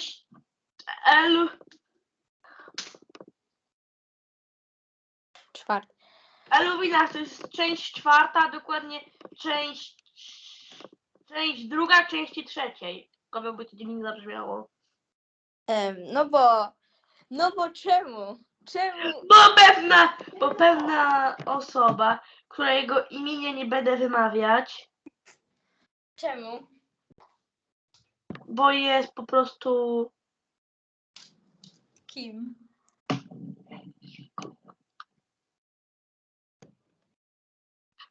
część L. Czwarty. Eluwina to jest część czwarta, dokładnie część, część druga części trzeciej. Tylko by to nie zabrzmiało. Em, no bo, no bo czemu? Czemu? Bo pewna, bo pewna osoba, którego imienia nie będę wymawiać, Czemu? Bo jest po prostu Kim?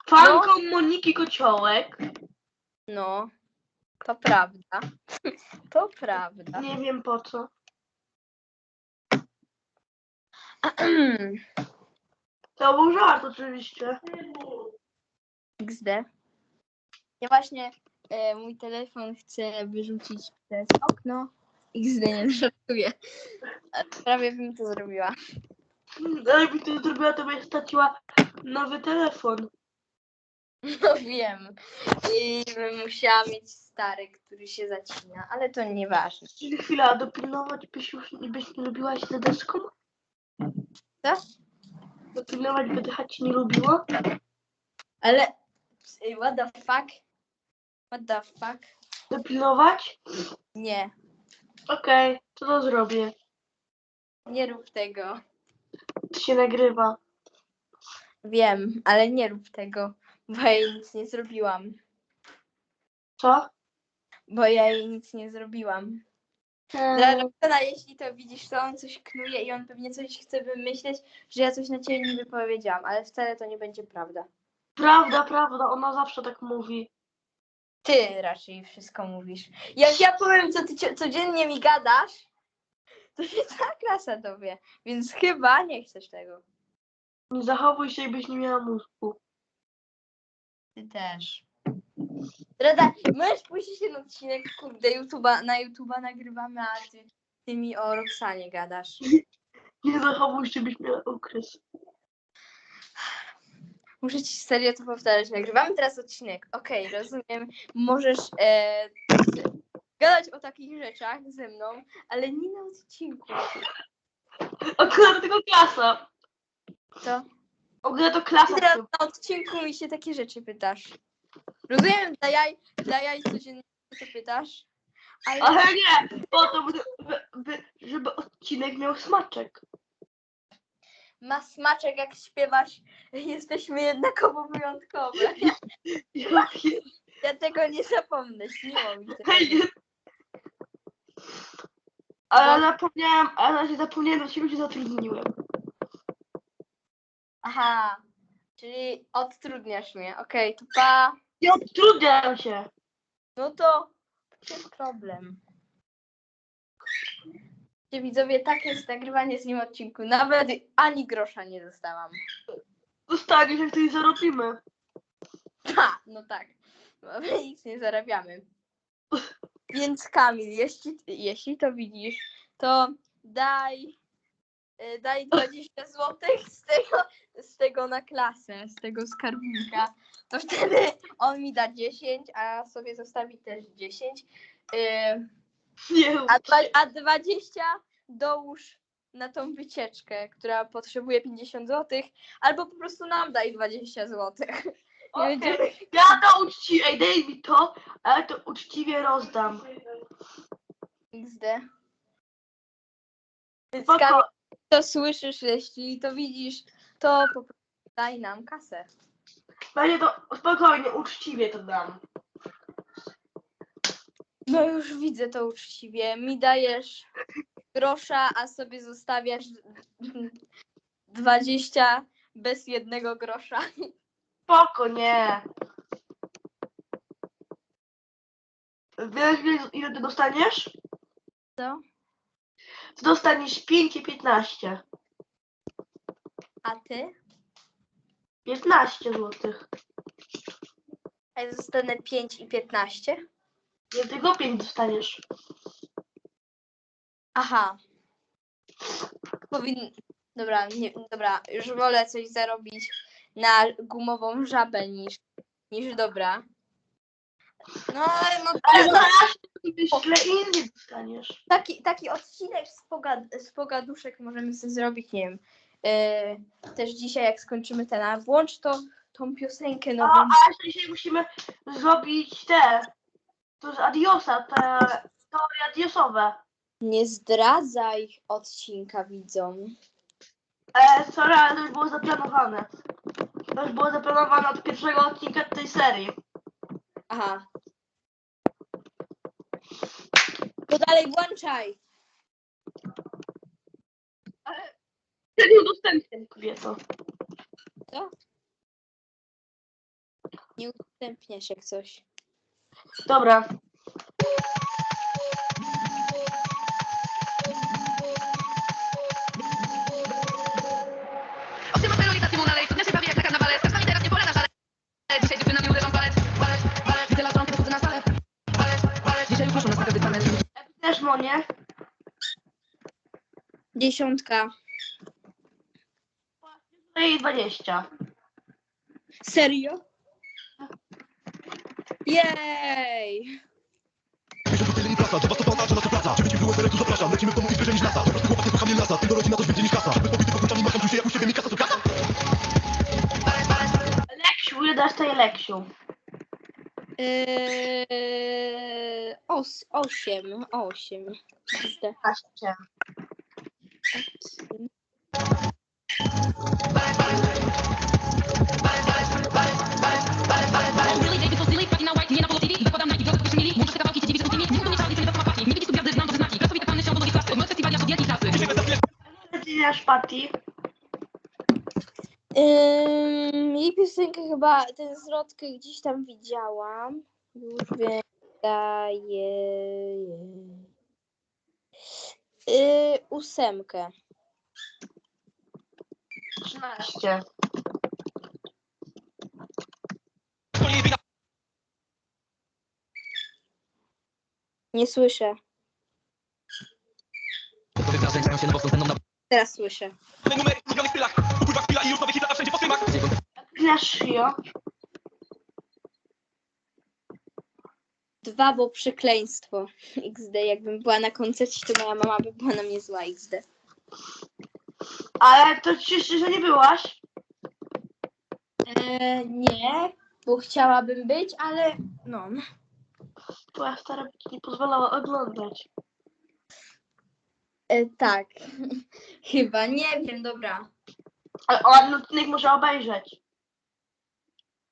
fanką Moniki Kociołek. No, to prawda. To prawda. Nie wiem po co. To był żart oczywiście. XD. Ja właśnie e, mój telefon chcę wyrzucić przez okno. XD nie żartuję. A Prawie bym to zrobiła. Ale jakby to zrobiła, to by straciła nowy telefon. No wiem. I bym musiała mieć stary, który się zacina, ale to nieważne. Czyli chwila, dopilnować byś już nie byś nie lubiła się za deską? Co? Dopilnować by dycha ci nie lubiło? Ale what the fuck? What the fuck? Dopilnować? Nie, Okej, to to zrobię. nie rób tego. To się nagrywa. Wiem, ale nie rób tego, bo ja jej nic nie zrobiłam. Co? Bo ja jej nic nie zrobiłam. Dla Eee, Roxana, jeśli to widzisz, to on coś knuje i on pewnie coś chce wymyśleć, że ja coś na ciebie niby powiedziałam, ale wcale to nie będzie prawda. prawda, prawda, ona zawsze tak mówi. Ty raczej wszystko mówisz. Jak ja powiem, co ty cio- codziennie mi gadasz, to się cała klasa dowie, więc chyba nie chcesz tego. Nie zachowuj się, jakbyś nie miała mózgu. Ty też. Rada, możesz puścić ten odcinek, kurde, YouTube'a, na YouTube'a nagrywamy, a ty, ty mi o Roxanie gadasz. Nie zachowuj się, byś miała okres. Muszę ci serio to powtarzać. Nagrywamy teraz odcinek. Okej, rozumiem. Możesz e, gadać o takich rzeczach ze mną, ale nie na odcinku. Akurat tylko klasa. To Akurat to klasa. teraz na odcinku mi się takie rzeczy pytasz. Rozumiem, dla jaj, dla jaj codziennie to pytasz, ale Ale nie, po to, by, by, żeby odcinek miał smaczek. Ma smaczek jak śpiewasz. Jesteśmy jednakowo wyjątkowe. Ja tego nie zapomnę, śniło mi. Hej, Ale zapomniałem, ale się zapomniałem, że się zatrudniłem. Aha, czyli odtrudniasz mnie. Okej, to pa. Nie odtrudniam się. No to w czym problem? Widzowie, tak jest nagrywanie z nim odcinku. Nawet ani grosza nie dostałam. Dostaniesz, jak coś zarobimy. Ha, no tak. My nic nie zarabiamy. Więc Kamil, jeśli, jeśli to widzisz, to daj, y, daj 20 zł z tego, z tego na klasę, z tego skarbnika. To wtedy on mi da 10, a sobie zostawi też 10. Y, Nie, A, dwa, a 20 dołóż na tą wycieczkę, która potrzebuje 50 zł, albo po prostu nam daj 20 zł. Okej. będziemy- ja to uczciwie, ej, daj mi to, ale to uczciwie rozdam. XD. Spoko. To słyszysz, jeśli to widzisz, to po prostu daj nam kasę. Będzie to spokojnie, uczciwie to dam. No już widzę to uczciwie. Mi dajesz grosza, a sobie zostawiasz 20 bez jednego grosza. Spoko, nie. Wiesz, ile- ile ty dostaniesz? Co? Ty dostaniesz 5 i 15. A ty? 15 złotych. A ja zostanę 5 i 15? Nie tylko 5 dostaniesz. Aha. Powin... Dobra, nie, dobra, już wolę coś zarobić na gumową żabę niż, niż dobra. No, ale no Ale to, zaraz Myślę inny dostaniesz. taki, taki odcinek z, pogad z pogaduszek możemy sobie zrobić, nie wiem. e, też dzisiaj, jak skończymy ten, a włącz to, tą piosenkę A, nową. a jeszcze dzisiaj musimy zrobić te. To z Adiosa, te teorie adiosowe. Nie zdradzaj odcinka widzom. E, sorry, ale to już było zaplanowane. To już było zaplanowane od pierwszego odcinka tej serii. Aha. To dalej włączaj. Ja nie udostępniam kobieto. Nie udostępniasz jak coś. Dobra. Też Monie. Dziesiątka. I 20. Serio? Jej! Praca, trzeba to nasza praca Żeby ci było serek, tu zapraszam, lecimy w domu i zbliżej niż lasa Po prostu chłopacy kocham nie lasa, tylko rodzina to więcej niż kasa Żeby pobity pokutami macham, czuję jak u siebie mi kasa to kasa Leksiu, ile dasz tej Leksiu? Yy, os, osiem, osiem. Zde- 15. Zaczynasz Patty. Ym, jej piosenkę chyba, tę zwrotkę gdzieś tam widziałam. Już wydaje. Yy, ósemkę. 13. Nie słyszę. Się na Teraz słyszę. w ulubionych Upływa chwila i już nowe hity lata wszędzie po streamach Zaczynasz Shio. Dwa, bo przekleństwo. XD. Jakbym była na koncercie, to moja mama by była na mnie zła XD. Ale to cieszę, że nie byłaś. E, nie, bo chciałabym być, ale no. Twoja stara by ci nie pozwalała oglądać. E, tak. Chyba, nie wiem, dobra. Ale on odcinek może obejrzeć.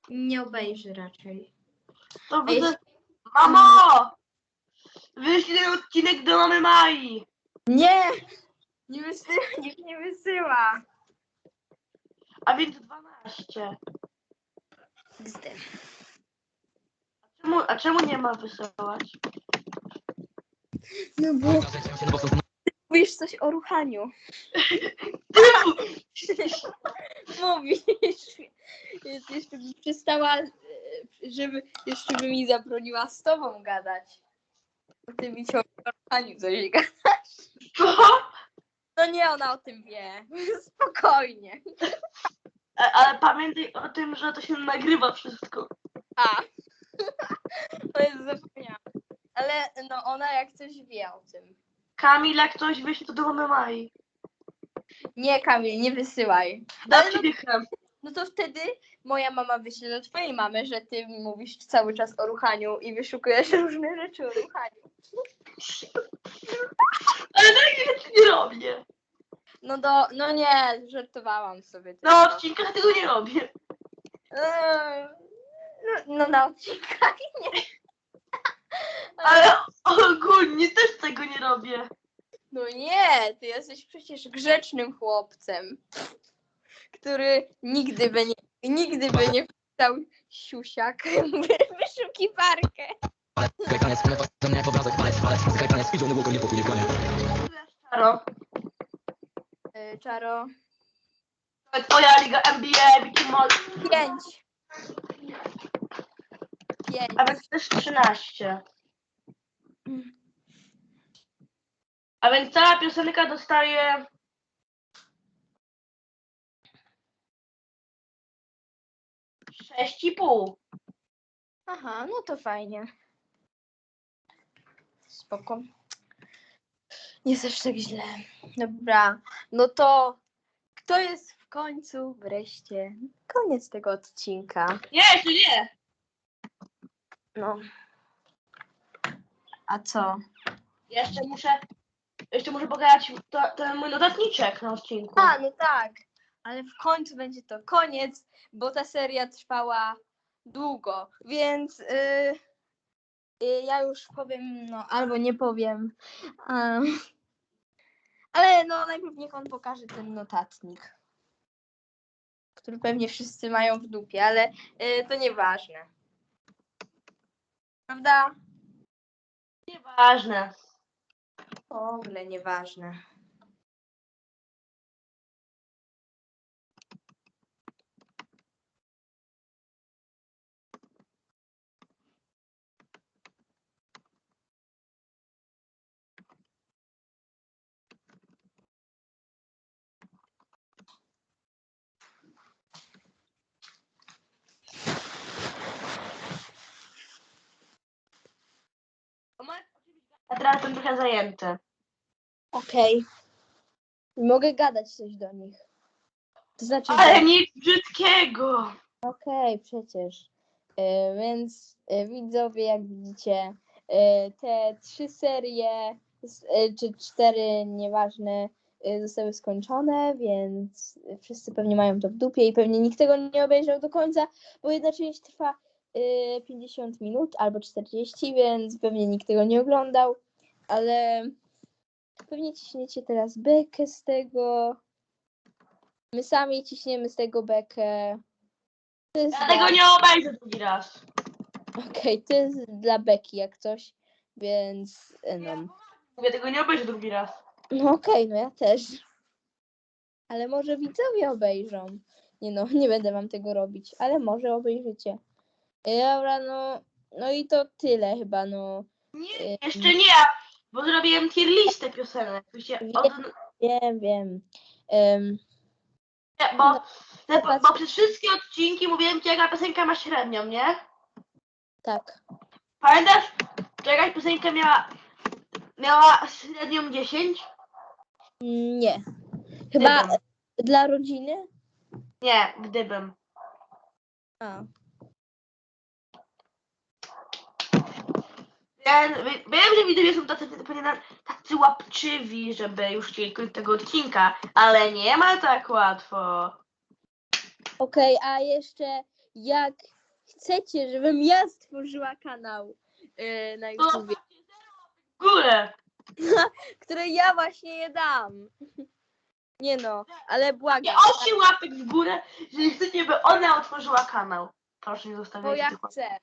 Nie obejrzy raczej. To A jeśli- Mamo! Wyślij ten odcinek do mamy Mai. Nie! Nie wysyła, nikt nie wysyła. A więc 12. XD. Czemu, a czemu nie ma wysyłać? No bo mówisz coś o ruchaniu. Mówisz. Jeszcze by przestała, e, żeby jeszcze by mi zabroniła z tobą gadać. Bo ty mi ciągle o ruchaniu coś gadasz. Co? No nie, ona o tym wie. Spokojnie. A, ale pamiętaj o tym, że to się nagrywa wszystko. A. To jest zapomniałam. Ale no ona jak coś wie o tym. Kamil, jak ktoś wyśle to do mamy Mai. Nie, Kamil, nie wysyłaj. Dam Ale ci no, dychę. no to wtedy moja mama wyśle do twojej mamy, że ty mówisz cały czas o ruchaniu i wyszukujesz różne rzeczy o ruchaniu. Ale takich rzeczy nie robię. No do, no nie, żartowałam sobie. Na odcinkach tego nie robię. Eee, No, no na odcinkach nie. Ale ogólnie też tego nie robię. No nie, ty jesteś przecież grzecznym chłopcem, który nigdy by nie, nigdy by nie wpisał siusiak w wyszukiwarkę. Mnie jak obrazek Palec, palec, nie pokój, nie w gronie Czaro. Yy, Czaro, Twoja liga NBA, Mickey Mouse. pięć. Pięć. A więc też 13. A więc cała piosenka dostaje... Sześć i pół. Aha, no to fajnie. spoko. Nie jest aż tak źle. Dobra, no to kto jest w końcu wreszcie? Koniec tego odcinka. Nie, jeszcze nie. No. A co? Jeszcze muszę, jeszcze muszę pokazać to, ten mój notatniczek na odcinku. A, no tak. Ale w końcu będzie to koniec, bo ta seria trwała długo, więc yy, yy, ja już powiem, no albo nie powiem. Em, ale no najpierw niech on pokaże ten notatnik, który pewnie wszyscy mają w dupie, ale yy, to nieważne. Prawda? Nieważne. W ogóle nieważne. A teraz jestem trochę zajęty. Okej. Mogę gadać coś do nich. To znaczy, że- Ale nic brzydkiego. Okej, przecież. E, więc e, widzowie, jak widzicie, e, te trzy serie, s- e, czy cztery, nieważne, e, zostały skończone, więc wszyscy pewnie mają to w dupie i pewnie nikt tego nie obejrzał do końca, bo jedna część trwa 50 minut albo 40, więc pewnie nikt tego nie oglądał, ale pewnie ciśniecie teraz bekę z tego. My sami ciśniemy z tego bekę. To jest Ja dla- tego nie obejrzę drugi raz. Okej, to jest dla Beki jak coś, więc e, no. Mówię, tego nie obejrzę drugi raz. No okej, no ja też. Ale może widzowie obejrzą. Nie no, nie będę wam tego robić, ale może obejrzycie. E, Dobra, no, no i to tyle chyba, no. Nie, jeszcze nie, bo zrobiłem tier listę piosenek. Wiecie, od, Wiem, wiem. Em, nie, bo, te, bo, bo przez wszystkie odcinki mówiłem ci, jaka piosenka ma średnią, nie? tak. Pamiętasz, że jakaś piosenka miała, miała średnią 10? Nie. Chyba Gdybym. dla rodziny? Nie, gdybym. A. Wie- wiem, że widzowie są tacy, tacy, łapczywi, żeby już chcieli kończyć tego odcinka, ale nie ma tak łatwo. Okej, a jeszcze jak chcecie, żebym ja stworzyła kanał e, na To YouTubie, w górę. który ja właśnie je dam. Nie no, ale Nie błagam, 8 łapek w górę, jeżeli chcecie, by ona otworzyła kanał. Proszę nie bo zostawiajcie ja tych łapek. chcę.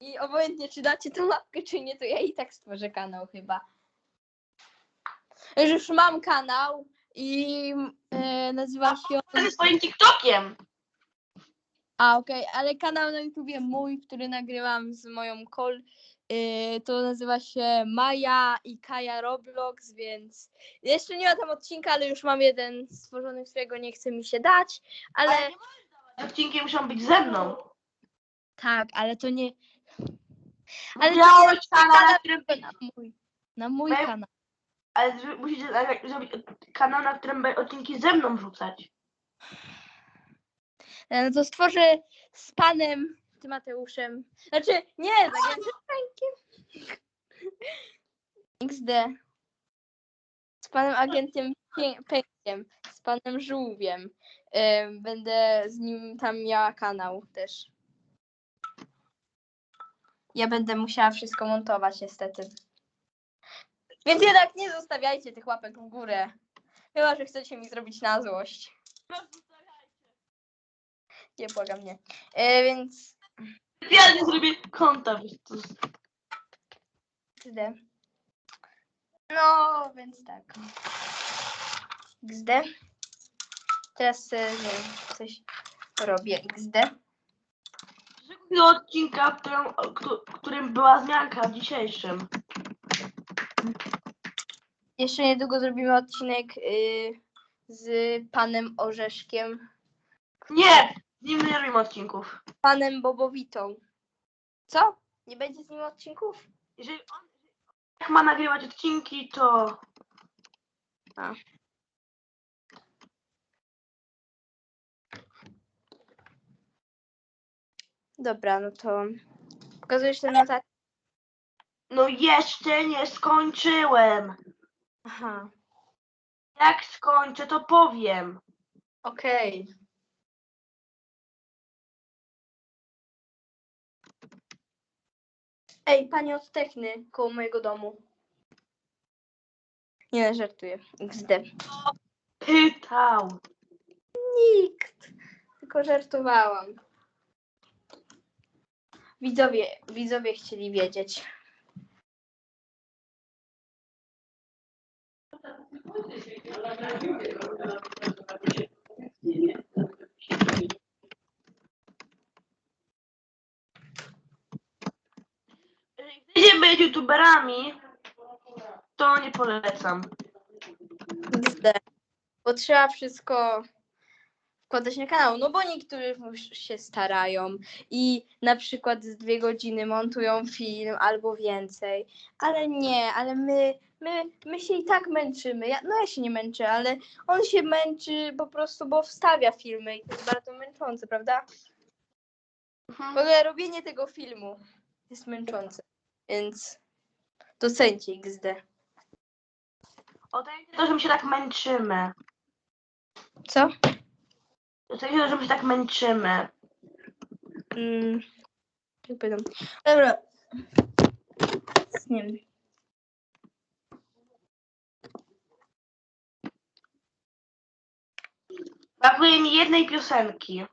I obojętnie, czy dacie tą łapkę, czy nie, to ja i tak stworzę kanał chyba. Już mam kanał i e, nazywa się on... Ze swoim TikTokiem. A, okej, ale kanał na YouTubie mój, który nagrywam z moją kol, yy, to nazywa się Maja i Kaja Roblox, więc jeszcze nie ma tam odcinka, ale już mam jeden stworzony, którego nie chce mi się dać, ale. Odcinki muszą być ze mną. tak, ale to nie Ale to nie- kanał, na którym... na mój, na mój Maja- kanał. Ale zro- musicie zrobić od- kanał, na którym odcinki ze mną wrzucać. E, to stworzę z panem Tymoteuszem, znaczy nie, z agentem Frankiem. XD. Z panem agentem Pie- Pękiem, z panem Żółwiem. E, Będę z nim tam miała kanał też. Ja będę musiała wszystko montować niestety. Więc jednak nie zostawiajcie tych łapek w górę. Chyba, że chcecie mi zrobić na złość. Nie, błagam, nie. E, więc Ja nie zrobię konta. wiesz, to jest- XD. No, więc tak. XD. Teraz nie wiem, coś robię XD. Do odcinka, w którym, któ- którym była zmianka w dzisiejszym. Jeszcze niedługo zrobimy odcinek y, z panem Orzeszkiem, Nie! Z nim nie robimy odcinków. panem Bobowitą. Co? Nie będzie z nim odcinków? Jeżeli on, jak ma nagrywać odcinki, to Dobra, no to pokazujesz ten notat. no jeszcze nie skończyłem. Aha, Jak skończę, to powiem. okej. Ej, panie od Techny koło mojego domu. Nie, żartuję. XD. Pytał. Nikt. Tylko żartowałam. Widzowie, widzowie chcieli wiedzieć. Jeżeli chcecie być youtuberami, to nie polecam. Bo trzeba wszystko wkładać na kanał. No bo niektórzy się starają i na przykład z dwie godziny montują film albo więcej. Ale nie, ale my, my, my się i tak męczymy. Ja, no ja się nie męczę, ale on się męczy po prostu, bo wstawia filmy i to jest bardzo męczące, prawda? W ogóle robienie tego filmu jest męczące, więc docencie XD. Odejdźcie to, że my się tak męczymy. Co? Odejdźcie to, że my się tak męczymy. Mm, jak będą. Dobra. Nie wiem. Brakuje mi jednej piosenki.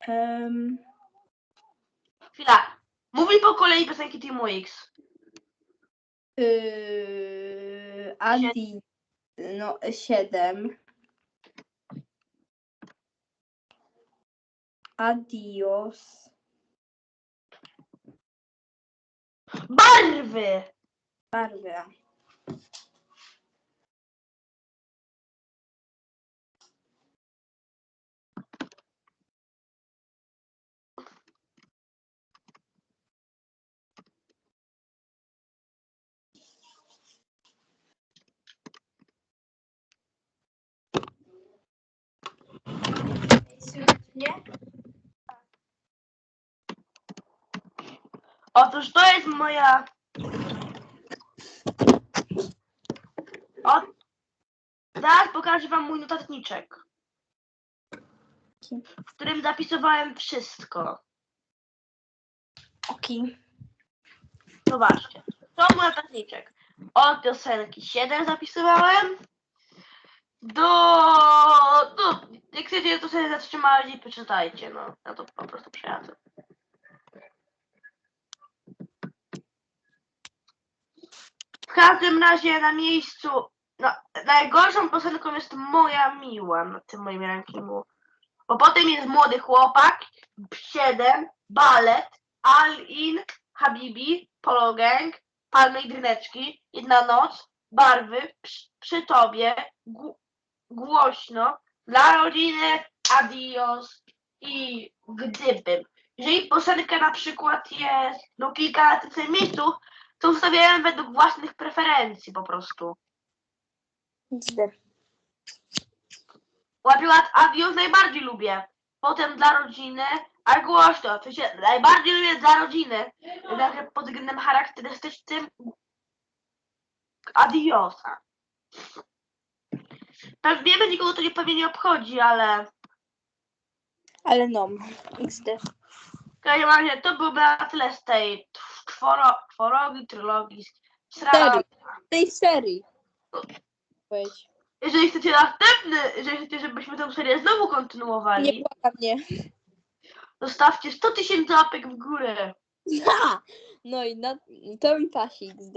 Em, Chwila. Mówi po kolei piosenki Team X. yy, Adi. No, 7. Adios. Barwy! Barwy. Otóż to jest moja. O... Zaraz pokażę wam mój notatniczek. W którym zapisywałem wszystko. Okej. Zobaczcie. To mój notatniczek. Od piosenki 7 zapisywałem. Do. do jak chcecie, to sobie zatrzymajcie i przeczytajcie. No, ja to po prostu przejadę. W każdym razie na miejscu. No, najgorszą piosenką jest moja miła na tym moim rankingu. Bo potem jest młody chłopak, 7, balet, All In, Habibi, Polo Gang, Palmy i Dryneczki, Jedna Noc, Barwy, przy, przy Tobie, Głośno, Dla Rodziny, Adios i Gdybym. Jeżeli piosenka na przykład jest no kilka tym miejscu, to ustawiałem według własnych preferencji po prostu. XD. Na przykład Adios najbardziej lubię. Potem dla rodziny, a głośno. Sensie najbardziej lubię dla rodziny. Jednak pod względem charakterystycznym Adiosa. Tak wiemy, nikogo to nie pewnie nie obchodzi, ale Ale no. XD. w każdym razie to byłby na tyle z tej czworo, czworogi, trylogii. Serii. tej serii. Powiedz. Jeżeli chcecie następny, jeżeli chcecie, żebyśmy tę serię znowu kontynuowali, Nie błagam mnie. zostawcie 100 tysięcy łapek w górę. Ha! No i na, to mi pasi XD.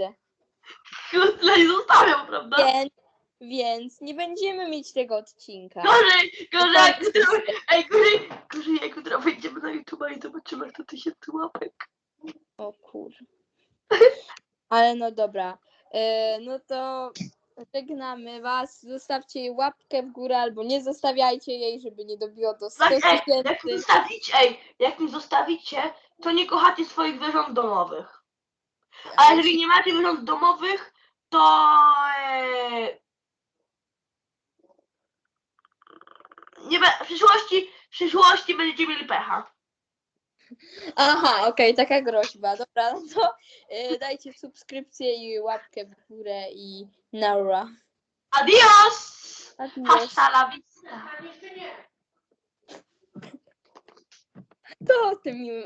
Tyle nie zostawiam, prawda? Więc, więc nie będziemy mieć tego odcinka. Gorzej, gorzej, jak jutro, ej, gorzej, gorzej, jak jutro wejdziemy na YouTube i zobaczymy, jak to tysięcy łapek. O kur. Ale no dobra. E, no to żegnamy was. Zostawcie łapkę w górę albo nie zostawiajcie jej, żeby nie dobiło do 100 Tak, ej, jak mi tysięcy. zostawicie, ej, jak mi zostawicie to nie kochacie swoich zwierząt domowych. A jeżeli nie macie zwierząt domowych, to e, nie be, w przyszłości, w przyszłości będziecie mieli pecha. Aha, okej, taka groźba. Dobra, no to y, dajcie subskrypcję i łapkę w górę i naura. Adios! Adios. Hasta la vista. To o tym miłym